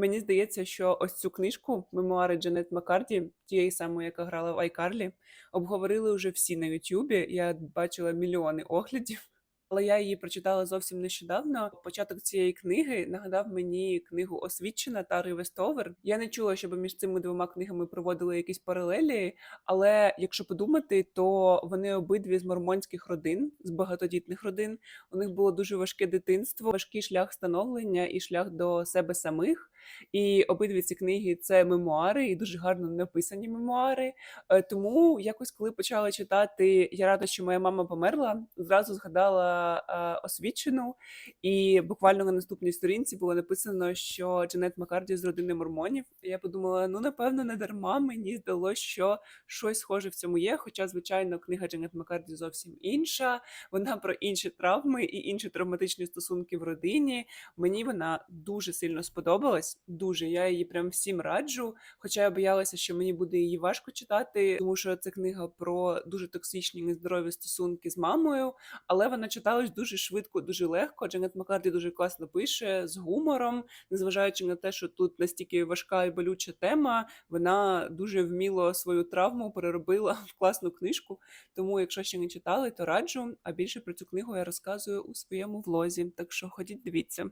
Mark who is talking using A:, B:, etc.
A: Мені здається, що ось цю книжку "Мемуари Джанет Маккарті", тієї самої, яка грала в "Айкарлі", обговорили вже всі на "Ютубі". Я бачила мільйони оглядів, але я її прочитала зовсім нещодавно. Початок цієї книги нагадав мені книгу "Освідчена" Тари Вестовер. Я не чула, щоб між цими двома книгами проводили якісь паралелі, але якщо подумати, то вони обидві з мормонських родин, з багатодітних родин. У них було дуже важке дитинство, важкий шлях становлення і шлях до себе самих. І обидві ці книги- це мемуари, і дуже гарно написані мемуари. Е, тому якось, коли почала читати "Я рада, що моя мама померла", зразу згадала, е, "Освідчену", і буквально на наступній сторінці було написано, що Джанет Маккарті з родини мормонів. Я подумала: "Ну, напевно, не дарма мені здалось, що щось схоже в цьому є". Хоча, звичайно, книга Джанет Маккарті зовсім інша, вона про інші травми і інші травматичні стосунки в родині. Мені вона дуже сильно сподобалась, дуже. Я її прям всім раджу, хоча я боялася, що мені буде її важко читати, тому що це книга про дуже токсичні, нездорові стосунки з мамою, але вона читалась дуже швидко, дуже легко. Джанет Маккарті дуже класно пише, з гумором. Незважаючи на те, що тут настільки важка і болюча тема, вона дуже вміло свою травму переробила в класну книжку. Тому, якщо ще не читали, то раджу. А більше про цю книгу я розказую у своєму влозі, так що ходіть, дивіться.